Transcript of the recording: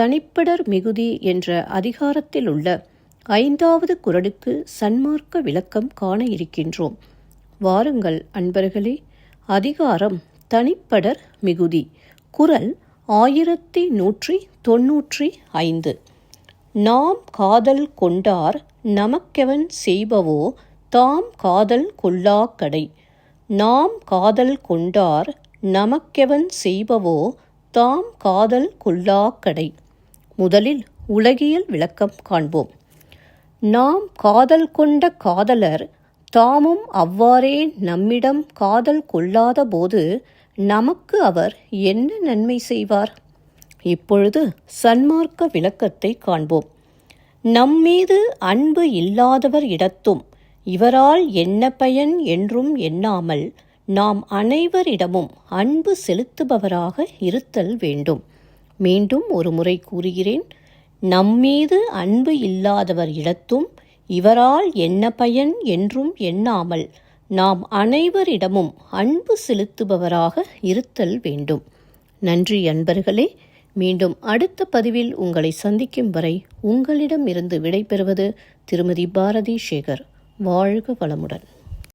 தனிப்படர் மிகுதி என்ற அதிகாரத்தில் உள்ள ஐந்தாவது குரலுக்கு சன்மார்க்க விளக்கம் காண இருக்கின்றோம். வாருங்கள் அன்பர்களே அதிகாரம் தனிப்படர் மிகுதி குரல் ஆயிரத்தி நூற்றி தொன்னூற்றி ஐந்து. நாம் காதல் கொண்டார் நமக்கெவன் செய்பவோ தாம் காதல் கொள்ளாக்கடை நாம் காதல் கொண்டார் நமக்கெவன் செய்பவோ தாம் காதல் கொள்ளாக்கடை முதலில் உலகியல் விளக்கம் காண்போம். நாம் காதல் கொண்ட காதலர் தாமும் அவ்வாறே நம்மிடம் காதல் கொள்ளாத போது நமக்கு அவர் என்ன நன்மை செய்வார்? இப்பொழுது சன்மார்க்க விளக்கத்தை காண்போம். நம்மீது அன்பு இல்லாதவர் இடத்தும் இவரால் என்ன பயன் என்றும் எண்ணாமல் நாம் அனைவரிடமும் அன்பு செலுத்துபவராக இருத்தல் வேண்டும். மீண்டும் ஒரு முறை கூறுகிறேன் நம்மீது அன்பு இல்லாதவர் இடத்தும் இவரால் என்ன பயன் என்றும் எண்ணாமல் நாம் அனைவரிடமும் அன்பு செலுத்துபவராக இருத்தல் வேண்டும். நன்றி அன்பர்களே மீண்டும் அடுத்த பதிவில் உங்களை சந்திக்கும் வரை உங்களிடமிருந்து விடைபெறுவது திருமதி பாரதி சேகர். வாழ்க வளமுடன்.